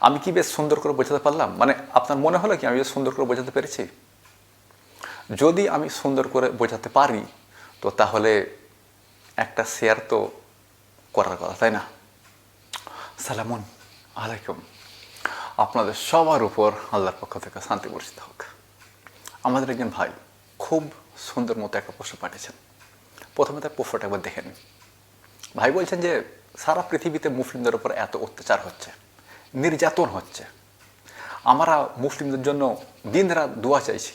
আমি কি বেশ সুন্দর করে বোঝাতে পারলাম? মানে আপনার মনে হলো কি আমি বেশ সুন্দর করে বোঝাতে পেরেছি? যদি আমি সুন্দর করে বোঝাতে পারি, তো তাহলে একটা শেয়ার তো করার কথা, তাই না? সালামুন আলাইকুম। আপনাদের সবার উপর আল্লাহর পক্ষ থেকে শান্তি বর্ষিত হোক। আমাদের একজন ভাই খুব সুন্দর মতো একটা প্রশ্ন পাঠিয়েছেন। প্রথমে তার প্রশ্নটা একবার দেখে নিন। ভাই বলছেন যে সারা পৃথিবীতে মুসলিমদের উপর এত অত্যাচার হচ্ছে। নির্যাতন হচ্ছে। আমরা মুসলিমদের জন্য দিন রাত দোয়া চাইছি।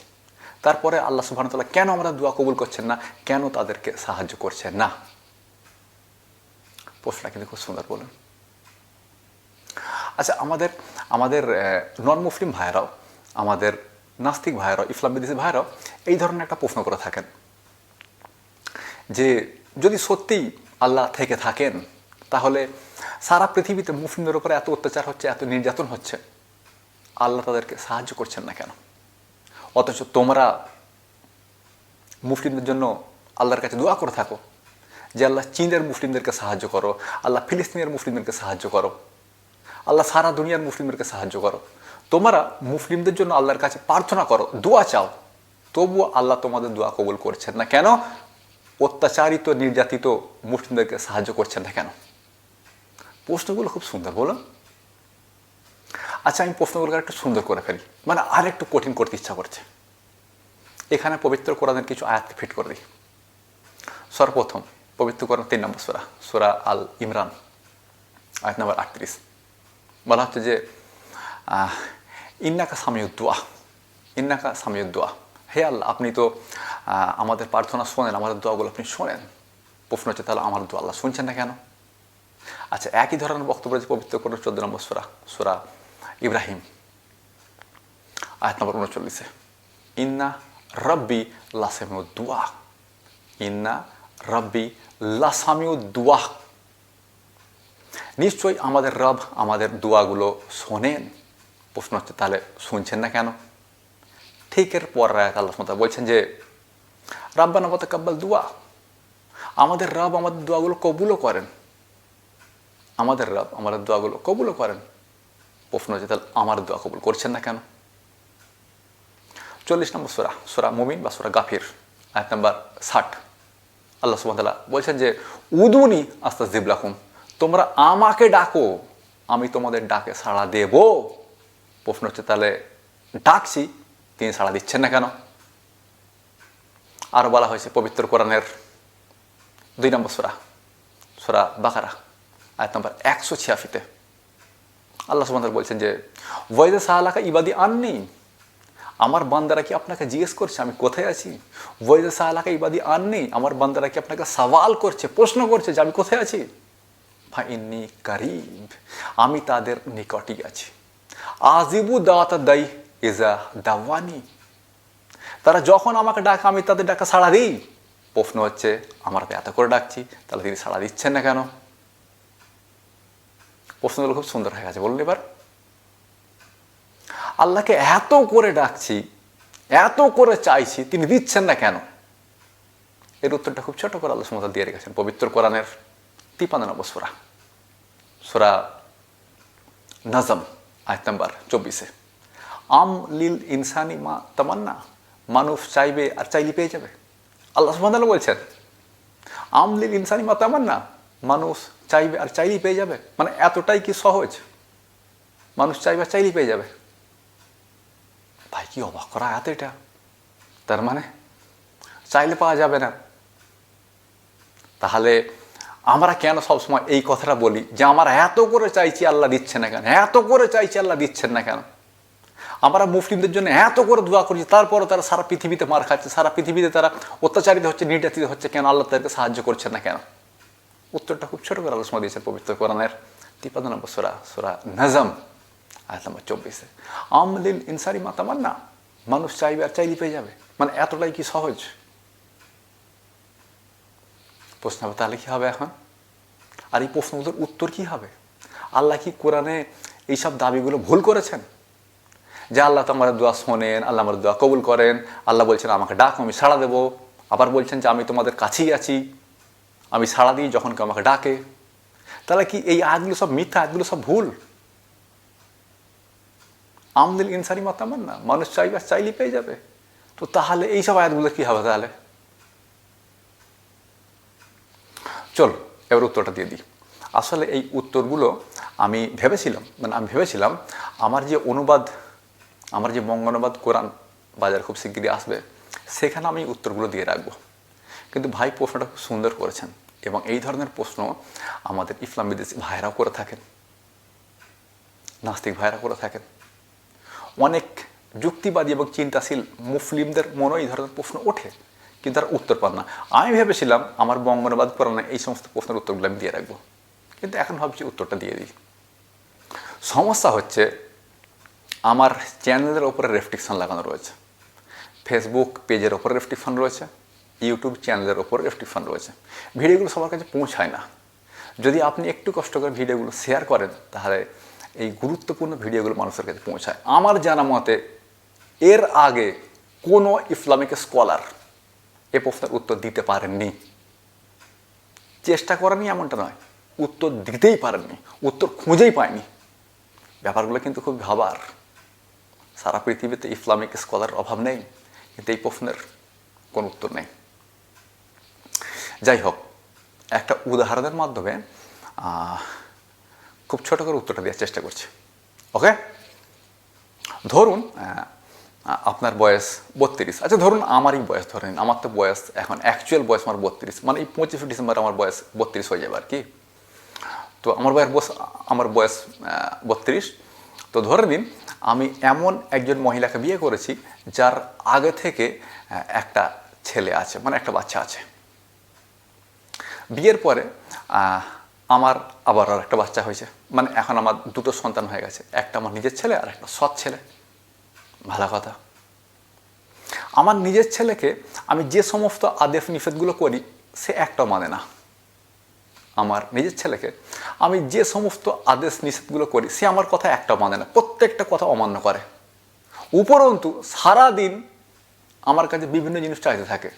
তারপরে আল্লাহ সুবাহতাল্লাহ কেন আমরা দোয়া কবুল করছেন না? কেন তাদেরকে সাহায্য করছেন না? প্রশ্নটা কিন্তু খুব সুন্দর বলুন আচ্ছা আমাদের আমাদের নন মুসলিম ভাইয়েরাও, আমাদের নাস্তিক ভাইয়েরাও, ইসলাম বিদেশি ভাইয়েরাও এই ধরনের একটা প্রশ্ন করে থাকেন। যে যদি সত্যিই আল্লাহ থেকে থাকেন তাহলে সারা পৃথিবীতে মুসলিমদের উপরে এত অত্যাচার হচ্ছে, এত নির্যাতন হচ্ছে, আল্লাহ তাদেরকে সাহায্য করছেন না কেন? অথচ তোমরা মুসলিমদের জন্য আল্লাহর কাছে দোয়া করে থাকো যে আল্লাহ চীনের মুসলিমদেরকে সাহায্য করো, আল্লাহ ফিলিস্তিনের মুসলিমদেরকে সাহায্য করো, আল্লাহ সারা দুনিয়ার মুসলিমদেরকে সাহায্য করো। তোমরা মুসলিমদের জন্য আল্লাহর কাছে প্রার্থনা করো, দোয়া চাও তবুও আল্লাহ তোমাদের দোয়া কবুল করছেন না কেন? অত্যাচারিত, নির্যাতিত মুসলিমদেরকে সাহায্য করছেন না কেন? প্রশ্নগুলো খুব সুন্দর, বলুন। আচ্ছা আমি প্রশ্নগুলোকে একটু সুন্দর করে ফেলি। মানে আর একটু কঠিন করতে ইচ্ছা করছে। এখানে পবিত্র কোরআনের কিছু আয়াতকে ফিট করে দিই। সর্বপ্রথম পবিত্র কোরআন তিন নম্বর সোরা সোরা আল ইমরান, আয়াত নম্বর আটত্রিশ। বলা হচ্ছে যে ইন্নাকা সামিউদ্দোয়া ইন্নাকা সামিউদ্দোয়া হে আল্লাহ, আপনি তো আমাদের প্রার্থনা শোনেন, আমাদের দোয়াগুলো আপনি শোনেন। প্রশ্ন হচ্ছে, তাহলে আমার দোয়া আল্লাহ শুনছেন না কেন? আচ্ছা একই ধরনের বক্তব্য রয়েছে পবিত্র কোরআন চোদ্দ নম্বর সোরা সোরা ইব্রাহিম। আয়াত নম্বর উনচল্লিশে ইন্না রব্বি লাসামিউদ্দোয়া ইন্না রব্বি লাসামিউদ্দোয়া নিশ্চয়ই আমাদের রব আমাদের দোয়াগুলো শোনেন। প্রশ্ন হচ্ছে, তাহলে শুনছেন না কেন? ঠিক এর পর রায়াত আল্লাহ তাআলা বলছেন যে, রাব্বানা ওয়া তাকাব্বাল দোয়া আমাদের রব আমাদের দোয়াগুলো কবুলও করেন। আমাদের রব আমাদের দোয়াগুলো কবুলও করেন। প্রশ্ন হচ্ছে, তাহলে আমার দোয়া কবুল করছেন না কেন? চল্লিশ নম্বর সোরা সোরা মুমিন বা সোরা গাফির, আয়াত নাম্বার ষাট। আল্লাহ সুবহানাহু বলছেন যে, উদুনি আস্তাস দিবলাকুম তোমরা আমাকে ডাকো, আমি তোমাদের ডাকে সাড়া দেব। প্রশ্ন হচ্ছে, তাহলে ডাকছি, তিনি সাড়া দিচ্ছেন না কেন? আর বলা হয়েছে, পবিত্র কোরআনের। দুই নম্বর সোরা সোরা বাকারা। আয়াত নম্বর একশো ছিয়াশিতে। আল্লাহ সুবহানাহু বলছেন যে, ওয়াইদা সাহালাকা ইবাদি আননি আমার বান্দারা কি আপনাকে জিজ্ঞেস করছে আমি কোথায় আছি? ওয়াইদা সাহালাকা ইবাদি আননি আমার বান্দারা কি আপনাকে সওয়াল করছে, প্রশ্ন করছে যে আমি কোথায় আছি? ফাইন্নি কারিব আমি তাদের নিকটই আছি। আজিবু দাওয়াত দাই ইজা দাওয়ানি তারা যখন আমাকে ডাকে, আমি তাদের ডাকা সাড়া দিই। প্রশ্ন হচ্ছে, আমার এত করে ডাকছি, তাহলে তিনি সাড়া দিচ্ছেন না কেন? প্রশ্নগুলো খুব সুন্দর হয়ে গেছে, বলুন এবার। আল্লাহকে এত করে ডাকছি, এত করে চাইছি, তিনি দিচ্ছেন না কেন? এর উত্তরটা খুব ছোট করে আল্লাহ সুমতাল দিয়ে রেখেছেন, পবিত্র কোরআনের তিপান্ন নম্বর সোরা। সোরা নাজম, আয়াত নাম্বার চব্বিশে। আম লিল ইনসানি মা তামান্না, মানুষ চাইবে আর চাইলে পেয়ে যাবে। আল্লাহ সুবহানাহু বলছেন, আম লিল ইনসানি মা তামান্না, মানুষ চাইবে আর চাইলেই পেয়ে যাবে। মানে এতটাই কি সহজ? মানুষ চাইবে আর চাইলেই পেয়ে যাবে। ভাই, কি অবাক করা আয়াত এটা। তার মানে চাইলে পাওয়া যাবে না। তাহলে আমরা কেন সবসময় এই কথাটা বলি যে আমরা এত করে চাইছি আল্লাহ দিচ্ছে না কেন? এত করে চাইছি আল্লাহ দিচ্ছেন না কেন? আমরা মুসলিমদের জন্য এত করে দোয়া করছি, তারপরও তারা সারা পৃথিবীতে মার খাচ্ছে, সারা পৃথিবীতে তারা অত্যাচারিত হচ্ছে, নির্যাতিত হচ্ছে, কেন আল্লাহ তাদেরকে সাহায্য করছেন না কেন? উত্তরটা খুব ছোট করে আলোচনা দিয়েছেন পবিত্র কোরআনের তিপান্ন নম্বর সোরা সোরা নাজম, আয়াত নম্বর চব্বিশে। আমলিল ইনসারি মাতামান্না মানুষ চাইবে আর চাইলে পেয়ে যাবে। মানে এতটাই কি সহজ? প্রশ্ন হবে, তাহলে কি হবে এখন? আর এই প্রশ্নগুলোর উত্তর কি হবে? আল্লাহ কি কোরআনে এইসব দাবিগুলো ভুল করেছেন? যে আল্লাহ তো আমার দোয়া শোনেন, আল্লাহ আমার দোয়া কবুল করেন, আল্লাহ বলছেন আমাকে ডাক, আমি সাড়া দেবো। আবার বলছেন যে আমি তোমাদের কাছেই আছি। আমি সাড়া দিই যখন কেউ আমাকে ডাকে, তাহলে কি এই আয়াতগুলো সব মিথ্যা, আয়াতগুলো সব ভুল? আমদিল ইনসানি মাতামান না মানুষ চাইবে আর চাইলেই পেয়ে যাবে। তো তাহলে এইসব আয়াতগুলো কী হবে তাহলে? চল, এবার উত্তরটা দিয়ে দিই। আসলে এই উত্তরগুলো আমি ভেবেছিলাম মানে আমি ভেবেছিলাম, আমার যে অনুবাদ, আমার যে বঙ্গানুবাদ কোরআন বাজার খুব শিগগিরই আসবে, সেখানে আমি উত্তরগুলো দিয়ে রাখব। কিন্তু ভাই প্রশ্নটা খুব সুন্দর করেছেন। এবং এই ধরনের প্রশ্ন আমাদের ইসলাম বিদেশি ভাইরাও করে থাকেন, নাস্তিক ভাইরা করে থাকেন। অনেক যুক্তিবাদী এবং চিন্তাশীল মুসলিমদের মনেও এই ধরনের প্রশ্ন ওঠে, কিন্তু তারা উত্তর পান না। আমি ভেবেছিলাম আমার বঙ্গনুবাদ কোরআনে এই সমস্ত প্রশ্নের উত্তরগুলো আমি দিয়ে রাখব, কিন্তু এখন ভাবছি উত্তরটা দিয়ে দিই। সমস্যা হচ্ছে আমার চ্যানেলের ওপরে রেস্ট্রিকশন লাগানো রয়েছে। ফেসবুক পেজের ওপরে রেস্ট্রিকশন রয়েছে। ইউটিউব চ্যানেলের ওপর ফান্ড রয়েছে। ভিডিওগুলো সবার কাছে পৌঁছায় না। যদি আপনি একটু কষ্ট করে ভিডিওগুলো শেয়ার করেন, তাহলে এই গুরুত্বপূর্ণ ভিডিওগুলো মানুষের কাছে পৌঁছায়। আমার জানা মতে, এর আগে কোনো ইসলামিক স্কলার এ প্রশ্নের উত্তর দিতে পারেননি। চেষ্টা করেনি এমনটা নয়। উত্তর দিতেই পারেননি। উত্তর খুঁজেই পায়নি। ব্যাপারগুলো কিন্তু খুব ভাবার সারা পৃথিবীতে ইসলামিক স্কলার অভাব নেই। কিন্তু এই প্রশ্নের কোনো উত্তর নেই। যাই হোক একটা উদাহরণের মাধ্যমে খুব ছোট করে উত্তরটা দেওয়ার চেষ্টা করছি। ওকে? ধরুন আপনার বয়স বত্রিশ। আচ্ছা ধরুন আমারই বয়স, ধরে নিন, আমার তো বয়স এখন অ্যাকচুয়াল বয়স আমার বত্রিশ। মানে এই পঁচিশে ডিসেম্বর আমার বয়স বত্রিশ হয়ে যাবে আর কি। তো আমার বয়স বয়স আমার বয়স বত্রিশ। তো ধরে নিন, আমি এমন একজন মহিলাকে বিয়ে করেছি, যার আগে থেকে একটা ছেলে আছে মানে একটা বাচ্চা আছে। বিয়ের পরে আমার আবার আর একটা বাচ্চা হয়েছে। মানে এখন আমার দুটো সন্তান হয়ে গেছে। একটা আমার নিজের ছেলে আর একটা সৎ ছেলে। ভালো কথা। আমার নিজের ছেলেকে আমি যে সমস্ত আদেশ নিষেধগুলো করি, সে একটাও মানে না। আমার নিজের ছেলেকে আমি যে সমস্ত আদেশ নিষেধগুলো করি, সে আমার কথা একটাও মানে না। প্রত্যেকটা কথা অমান্য করে। উপরন্তু সারাদিন আমার কাছে বিভিন্ন জিনিস চাইতে থাকে।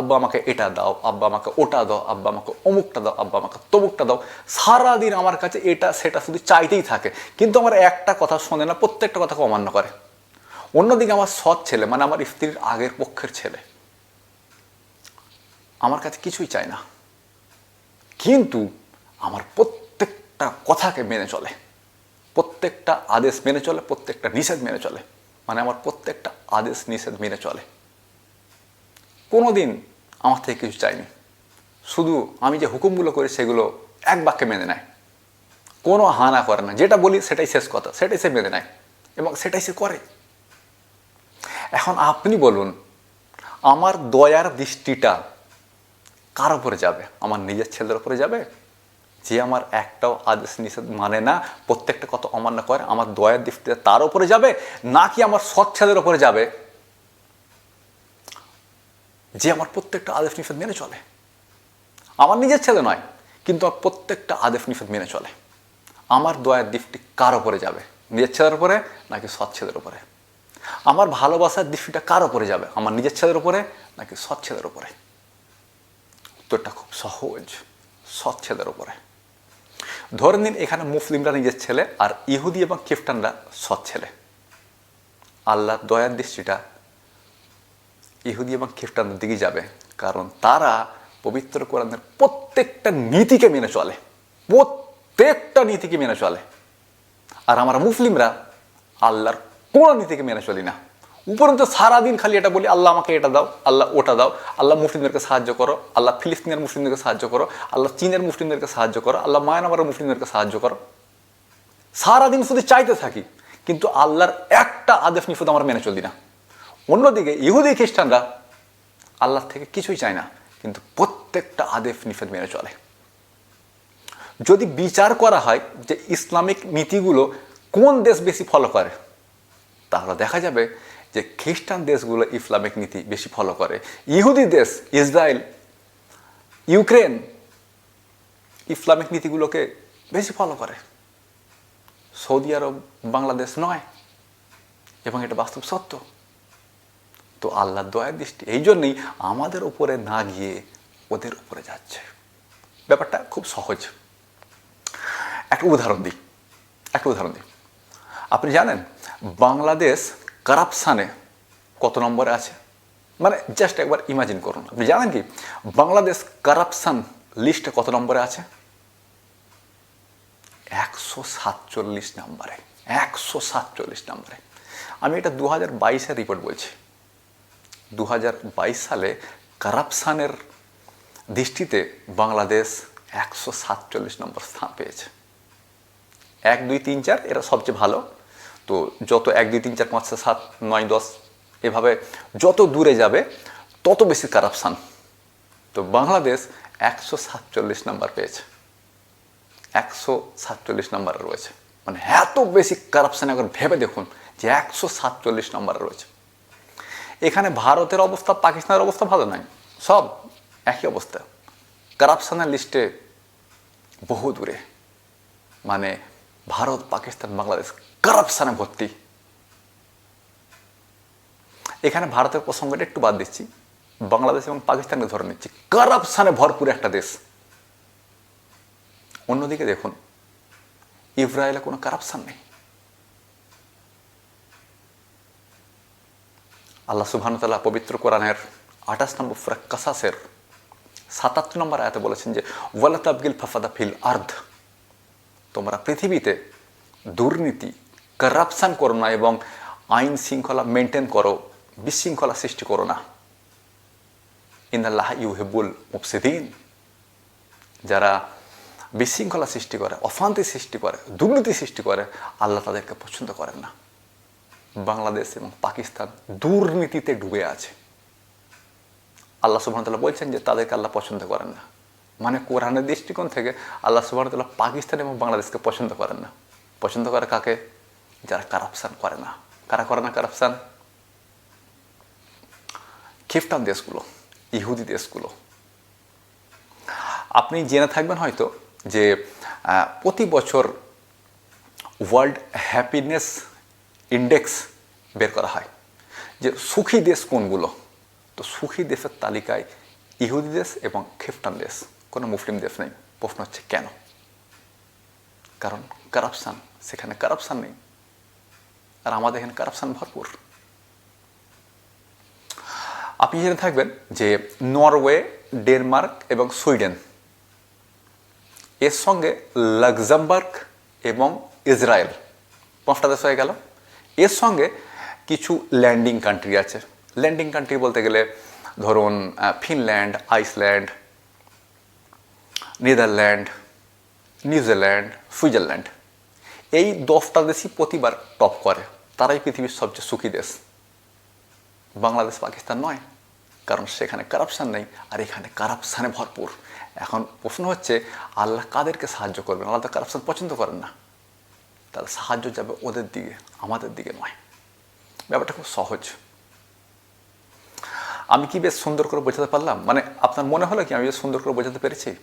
আব্বা আমাকে এটা দাও, আব্বা আমাকে ওটা দাও, আব্বা আমাকে অমুকটা দাও, আব্বা আমাকে তমুকটা দাও। সারাদিন আমার কাছে এটা, সেটা শুধু চাইতেই থাকে। কিন্তু আমার একটা কথা শোনে না, প্রত্যেকটা কথাকে অমান্য করে। অন্যদিকে আমার সৎ ছেলে মানে আমার স্ত্রীর আগের পক্ষের ছেলে, আমার কাছে কিছুই চায় না। কিন্তু আমার প্রত্যেকটা কথাকে মেনে চলে। প্রত্যেকটা আদেশ মেনে চলে, প্রত্যেকটা নিষেধ মেনে চলে। মানে আমার প্রত্যেকটা আদেশ নিষেধ মেনে চলে। কোনো দিন আমার থেকে কিছু চাইনি শুধু আমি যে হুকুমগুলো করি সেগুলো এক বাক্যে মেনে নেয়। কোনো হানা করে না। যেটা বলি সেটাই শেষ কথা, সেটাই সে মেনে নেয় এবং সেটাই সে করে। এখন আপনি বলুন, আমার দয়ার দৃষ্টিটা কার উপরে যাবে? আমার নিজের ছেলের উপরে যাবে? যে আমার একটাও আদেশ নিষেধ মানে না, প্রত্যেকটা কথা অমান্য করে আমার দয়ার দৃষ্টিতে তার উপরে যাবে? নাকি আমার সৎ ছেলের উপরে যাবে? যে আমার প্রত্যেকটা আদেশ নিষেধ মেনে চলে। আমার নিজের ছেলে নয়, কিন্তু আমার প্রত্যেকটা আদেশ নিষেধ মেনে চলে। আমার দয়ার দৃষ্টি কার ওপরে যাবে? নিজের ছেলের উপরে নাকি সৎ ছেলের উপরে? আমার ভালোবাসার দৃষ্টিটা কার ওপরে যাবে? আমার নিজের ছেলের উপরে নাকি সৎ ছেলের উপরে? উত্তরটা খুব সহজ, সৎ ছেলের উপরে। ধরে নিন এখানে মুসলিমরা নিজের ছেলে আর ইহুদি এবং খ্রিস্টানরা সৎ ছেলে। আল্লাহর দয়ার দৃষ্টিটা ইহুদি এবং খ্রিস্টানদের দিকে যাবে, কারণ তারা পবিত্র কোরআনের প্রত্যেকটা নীতিকে মেনে চলে। প্রত্যেকটা নীতিকে মেনে চলে। আর আমরা মুসলিমরা আল্লাহর কোনো নীতিকে মেনে চলি না। উপরন্তু সারাদিন খালি এটা বলি, আল্লাহ আমাকে এটা দাও, আল্লাহ ওটা দাও, আল্লাহ মুসলিমদেরকে সাহায্য করো, আল্লাহ ফিলিস্তিনের মুসলিমদেরকে সাহায্য করো, আল্লাহ চীনের মুসলিমদেরকে সাহায্য করো, আল্লাহ মায়ানমারের মুসলিমদেরকে সাহায্য করো। সারাদিন শুধু চাইতে থাকি, কিন্তু আল্লাহর একটা আদেশ নিষেধ আমরা মেনে চলি না। অন্যদিকে ইহুদি খ্রিস্টানরা আল্লাহ থেকে কিছুই চায় না, কিন্তু প্রত্যেকটা আদেশ নিষেধ মেনে চলে। যদি বিচার করা হয় যে ইসলামিক নীতিগুলো কোন দেশ বেশি ফলো করে, তাহলে দেখা যাবে যে খ্রিস্টান দেশগুলো ইসলামিক নীতি বেশি ফলো করে। ইহুদি দেশ, ইসরায়েল, ইউক্রেন ইসলামিক নীতিগুলোকে বেশি ফলো করে। সৌদি আরব, বাংলাদেশ নয়, এবং এটা বাস্তব সত্য। তো আল্লাহর দয়ার দৃষ্টি, এই জন্যই আমাদের উপরে না গিয়ে ওদের উপরে যাচ্ছে। ব্যাপারটা খুব সহজ। একটা উদাহরণ দিই, একটা উদাহরণ দিই। আপনি জানেন, বাংলাদেশ কারাপশানে কত নম্বরে আছে? মানে জাস্ট একবার ইমাজিন করুন। আপনি জানেন কি, বাংলাদেশ কারাপশান লিস্টে কত নম্বরে আছে? একশো সাতচল্লিশ নম্বরে, একশো সাতচল্লিশ নম্বরে। আমি এটা দু হাজার বাইশের রিপোর্ট বলছি। দু হাজার বাইশ সালে কারাপশানের দৃষ্টিতে বাংলাদেশ একশো সাতচল্লিশ নম্বর স্থান পেয়েছে। এক, দুই, তিন, চার, এরা সবচেয়ে ভালো। তো যত এক, দুই, তিন, চার, পাঁচ সাত, নয়, দশ, এভাবে যত দূরে যাবে, তত বেশি কারাপশান তো বাংলাদেশ একশো সাতচল্লিশ নাম্বার পেয়েছে। একশো সাতচল্লিশ নাম্বারে রয়েছে। মানে এত বেশি কারাপশান একবার ভেবে দেখুন যে একশো সাতচল্লিশ নাম্বারে রয়েছে। এখানে ভারতের অবস্থা, পাকিস্তানের অবস্থা ভালো নয় সব একই অবস্থা। কারাপশানের লিস্টে বহু দূরে। মানে ভারত, পাকিস্তান, বাংলাদেশ কারাপশানে ভর্তি। এখানে ভারতের প্রসঙ্গটা একটু বাদ দিচ্ছি। বাংলাদেশ এবং পাকিস্তানকে ধরে নিচ্ছি। কারাপশানে ভরপুর একটা দেশ। অন্যদিকে দেখুন, ইসরায়েলে কোনো কারাপশান নেই। আল্লাহ সুবহানতাল্লাহ পবিত্র কোরআনের আঠাশ নম্বর ফুরা কাসাসের সাতাত্তর নম্বর আয়াতে বলেছেন যে ওয়ালাত আবগিল ফাফাদা ফিল আর্ধ তোমরা পৃথিবীতে দুর্নীতি কারাপশান করো না এবং আইন শৃঙ্খলা মেনটেন করো, বিশৃঙ্খলা সৃষ্টি করো না। ইন্দাল্লাহ ইউহেবুল মুফসিদিন। যারা বিশৃঙ্খলা সৃষ্টি করে, অশান্তি সৃষ্টি করে, দুর্নীতি সৃষ্টি করে, আল্লাহ তাদেরকে পছন্দ করেন না। বাংলাদেশ এবং পাকিস্তান দুর্নীতিতে ডুবে আছে। আল্লাহ সুবাহতাল্লাহ বলছেন যে, তাদেরকে আল্লাহ পছন্দ করেন না। মানে কোরআনের দৃষ্টিকোণ থেকে আল্লাহ সুবাহতাল্লাহ পাকিস্তান এবং বাংলাদেশকে পছন্দ করেন না। পছন্দ করে কাকে? যারা কারাপশান করে না। কারা করে না কারাপশান খ্রিস্টান দেশগুলো, ইহুদি দেশগুলো। আপনি জেনে থাকবেন হয়তো যে প্রতি বছর ওয়ার্ল্ড হ্যাপিনেস ইন্ডেক্স বের করা হয়। যে সুখী দেশ কোনগুলো? তো সুখী দেশের তালিকায় ইহুদি দেশ এবং খ্রিস্টান দেশ। কোনো মুসলিম দেশ নেই। প্রশ্ন হচ্ছে কেন? কারণ কারাপশান সেখানে কারাপশান নেই। আর আমাদের এখানে কারাপশান ভরপুর। আপনি জেনে থাকবেন যে নরওয়ে, ডেনমার্ক এবং সুইডেন, এর সঙ্গে লাক্সামবার্গ এবং ইসরায়েল পাঁচটা দেশ হয়ে গেল। এর সঙ্গে কিছু ল্যান্ডিং কান্ট্রি আছে। ল্যান্ডিং কান্ট্রি বলতে গেলে ধরুন Finland Iceland Netherland New Zealand Switzerland এই দশটা দেশই প্রতিবার টপ করে। তারাই পৃথিবীর সবচেয়ে সুখী দেশ। বাংলাদেশ পাকিস্তান নয়, কারণ সেখানে কারাপশান নেই আর এখানে কারাপশানে ভরপুর। এখন প্রশ্ন হচ্ছে, আল্লাহ কাদেরকে সাহায্য করবেন? আল্লাহ তো কারাপশান পছন্দ করেন না। তাহলে সাহায্য যাবে ওদের দিকে, আমাদের দিকে নয়। ব্যাপারটা খুব সহজ। আমি কি বেশ সুন্দর করে বোঝাতে পারলাম? মানে আপনার মনে হলো কি আমি বেশ সুন্দর করে বোঝাতে পেরেছি?